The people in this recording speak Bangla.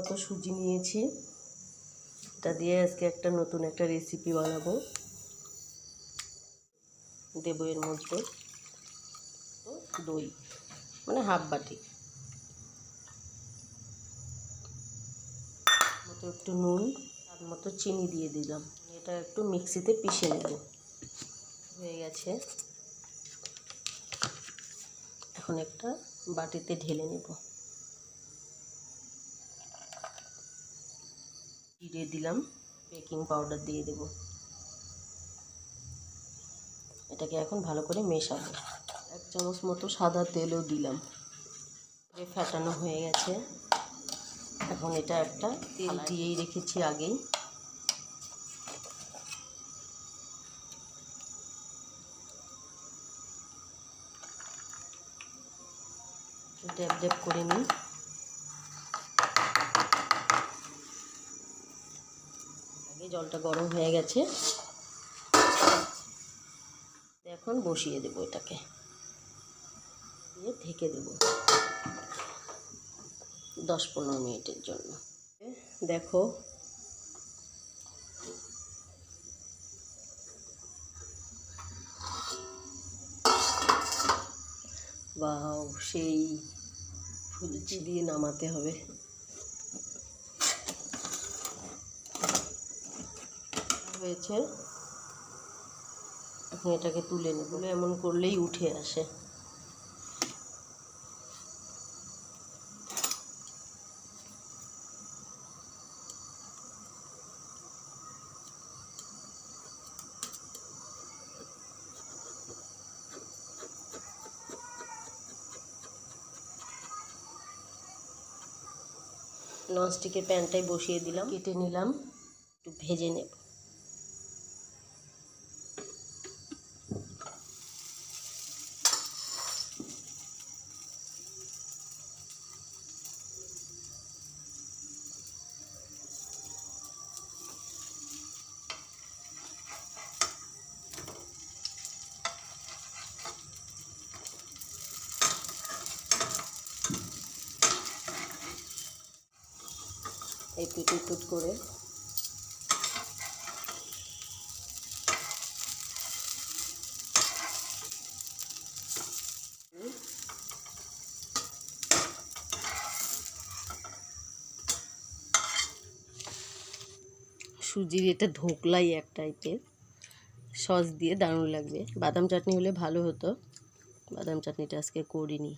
মতো সুজি নিয়েছি। এটা দিয়ে আজকে একটা নতুন একটা রেসিপি বানাবো। দেবো এর মধ্যে দই মানে হাফ বাটি। মতো একটু নুন, তার মতো চিনি দিয়ে দিলাম। এটা একটু মিক্সিতে পিষে নেব। হয়ে গেছে। এখন একটা বাটিতে ঢেলে নেব। জিরে দিলাম। বেকিং পাউডার দিয়ে দেব। এটাকে এখন ভালো করে মেশাবো। এক চামচ মতো সাদা তেলও দিলাম। ফ্যাটানো হয়ে গেছে। এখন এটা একটা তেল দিয়েই রেখেছি আগেই। ড্যাব ড্যাব করে নিই। জলটা গরম হয়ে গেছে। এখন বসিয়ে দেবো এটাকে। দিয়ে ঢেকে দেব। দশ পনেরো মিনিটের জন্য। দেখো। বাও সেই ফুলচি দিয়ে নামাতে হবে। হয়েছে। এখন এটাকে তুলে নেব এমন করলেই উঠে আসে। ননস্টিকের প্যানটাই বসিয়ে দিলাম, কেটে নিলাম, একটু ভেজে নেব। এই পিট পিট করে। সুজির এটা ধোকলাই এক টাইপের সস দিয়ে দারুণ লাগবে। বাদাম চাটনি হলে ভালো হতো। বাদাম চাটনিটা আজকে করিনি।